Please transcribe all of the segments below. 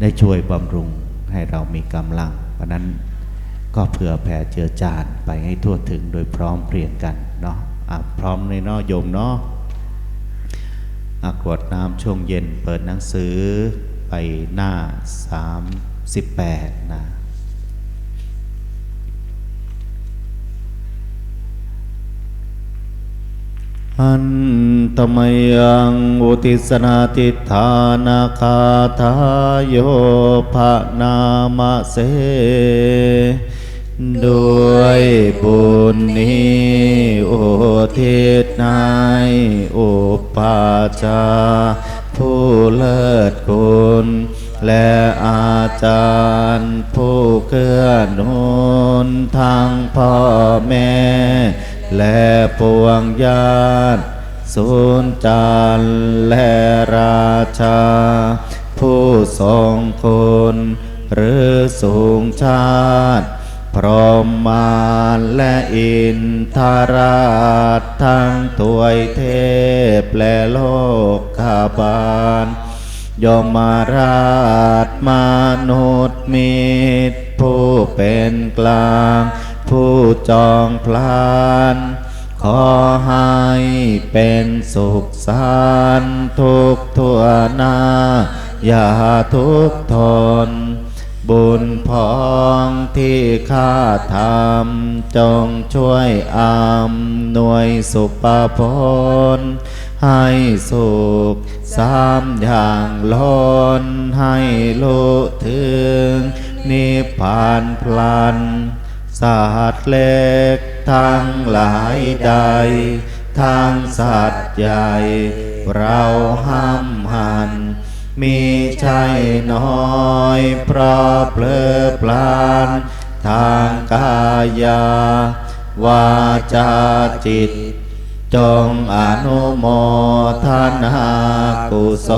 ได้ช่วยบำรุงให้เรามีกำลัง เพราะนั้นก็เผื่อแผ่เจือจานไปให้ทั่วถึงโดยพร้อมเพรียงกันเนาะะพร้อมในนอโยมเนาะอะกรวดน้ำช่วงเย็นเปิดหนังสือไปหน้า 38 นะ อันตมยังอุติสนาติฐานาคาทายโยภะนามเสด้วยบุญนี้อุทิศในอุปาจาผู้เลิศคุณและอาจารย์ผู้เกื้อหนุนทั้งพ่อแม่ และปวงญาติสุนจันและราชา ผู้ทรงคุณหรือสูงชาติ พรหมารและอินทราชทั้งถวยเทพและโลกขบาลยมราชมนุษย์มิตรผู้เป็นกลาง ผู้จองพลาน ขอให้เป็นสุขสันต์ทุกทั่วหน้า อย่าทุกทน บุญพองที่ข้าทำจงช่วยอำนวยสุปพลให้สุขสามอย่างล้นให้รู้ถึงนิพพานพลัน สัตร์เล็กทั้งหลายใดทั้งสัตว์ใหญ่ เราห้ามหัน มีใจน้อย เพราะเพลอปลานทางกายาวาจาจิต จงอนุโมทนากุศ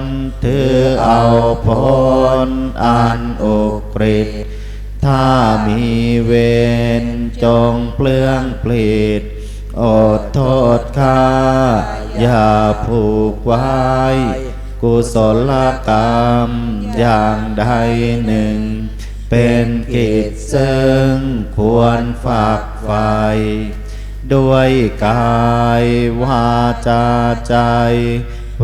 ลถือเอาผลอันอุกฤษ ถ้ามีเวรจงเปลืองปลิดอดโทษข้าอย่าผูกไว้ กุศลกรรมอย่างใดหนึ่ง เป็นกิจซึ่งควรฝากไฟด้วยกายวาจาใจ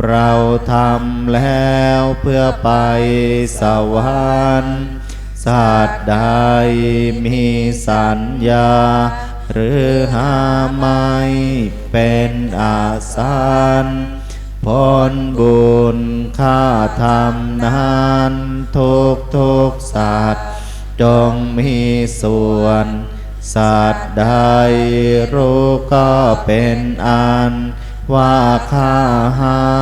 เราทำแล้วเพื่อไปสวรรค์ สตร์ใดมีสัญญา หรือหาไม่เป็นอาสารผลบุญข้าทำนั้นทุกทุกสัตว์จงมีส่วน สัตว์ใดรู้ก็เป็นอัน ว่าข้าให้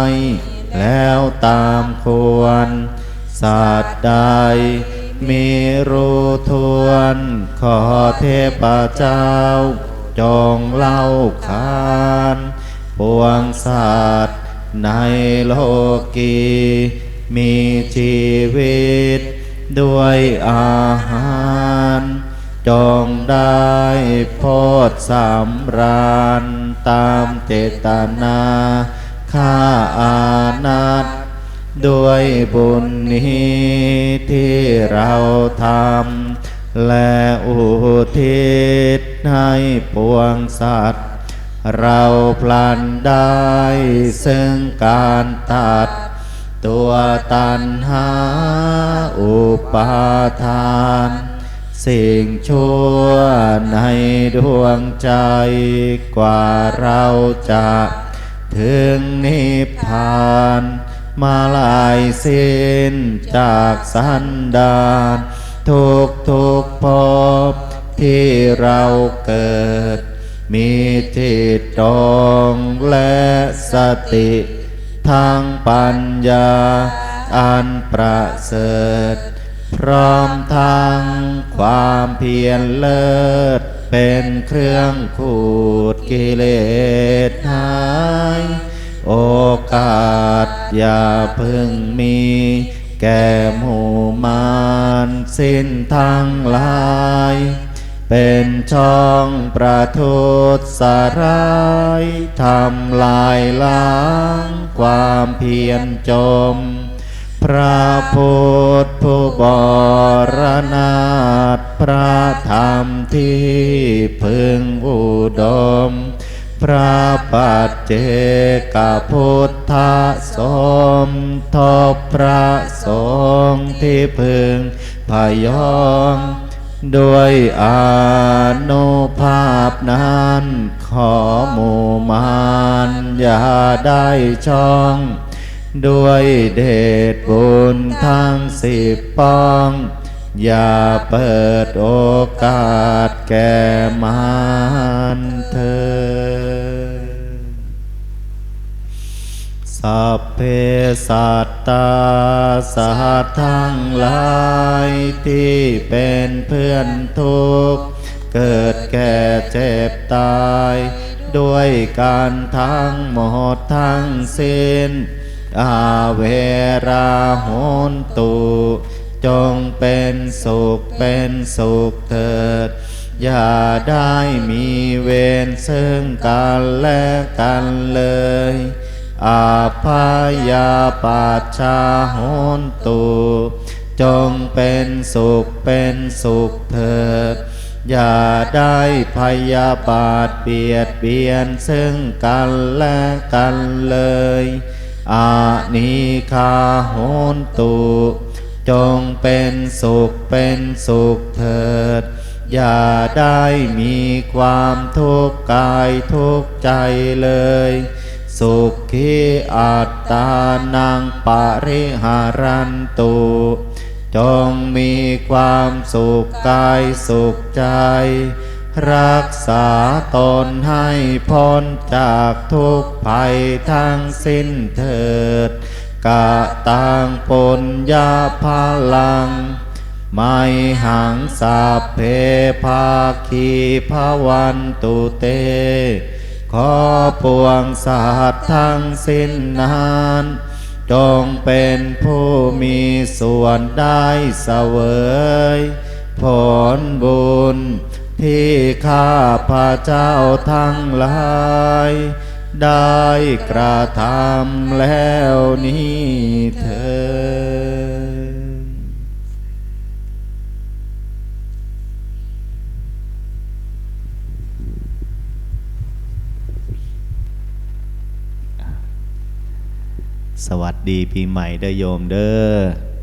แล้วตามควร สัตว์ใด มีรู้ทวน ขอเทพเจ้า จงเล่าขานปวงสัตว์ในโลกี มีชีวิต ด้วยอาหาร จงได้โพดสำราญ ตามเจตนา ข้าอานัต ด้วยบุญนี้ที่เราทำ และอุทิศให้ปวงสัตว์ เราพลันได้ซึ่งการตัด ตัวตันหาอุปาทาน สิ่งชั่วในดวงใจกว่าเราจะ ถึงนิพพาน มาลายสิ้นจากสันดานทุกทุกๆภพที่เราเกิด มีจิตตรงและสติ ทางปัญญาอันประเสริฐ พร้อมทางความเพียรเลิศ เป็นเครื่องขูดกิเลสหาย โอกาสอย่าพิ่งมี แก่หมู่มารสิ้นทั้งหลาย เป็นช่องประทุษสร้ายทำลายล้าง ความเพียรจม พระพุทธผู้บรนาถพระธรรมที่พึงอุดม พระ ปัจเจกพุทธสมทบพระสงฆ์ที่พึงพยองด้วยอนุภาพนั้น ขอหมู่มานอย่าได้ช่อง ด้วยเดชบุญทั้งสิบปอง อย่าเปิดโอกาสแก่มาร สัพเพสัตตาสัตว์ทั้งหลายที่เป็นเพื่อนทุกข์เกิดแก่เจ็บตาย ด้วยการทั้งหมดทั้งสิ้น อาเวราโหนตุจงเป็นสุขเป็นสุขเถิด อย่าได้มีเวรซึ่งกันและกันเลย อาพยาปาชาโหนตุจงเป็นสุขเป็นสุขเถิด อย่าได้พยาบาทเบียดเบียนซึ่งกันและกันเลยอานิคาโหนตุจงเป็นสุขเป็นสุขเถิด อย่าได้มีความทุกข์กายทุกข์ใจเลย สุขีอัตตานังปริหารันตุจงมีความสุขกายสุขใจ รักษาตนให้พ้นจากทุกภัยทั้งสิ้นเถิดกะตังปุญญาพลัง ไม่หังสัพเพภาคีภวันตุเต ขอปวงสัตว์ทั้งสิ้นนั้นจงเป็นผู้มีส่วนได้เสวย ผลบุญ ที่ข้าพระเจ้าทั้งหลาย ได้กระทำแล้วนี้เธอ สวัสดีปีใหม่เด้อโยมเด้อ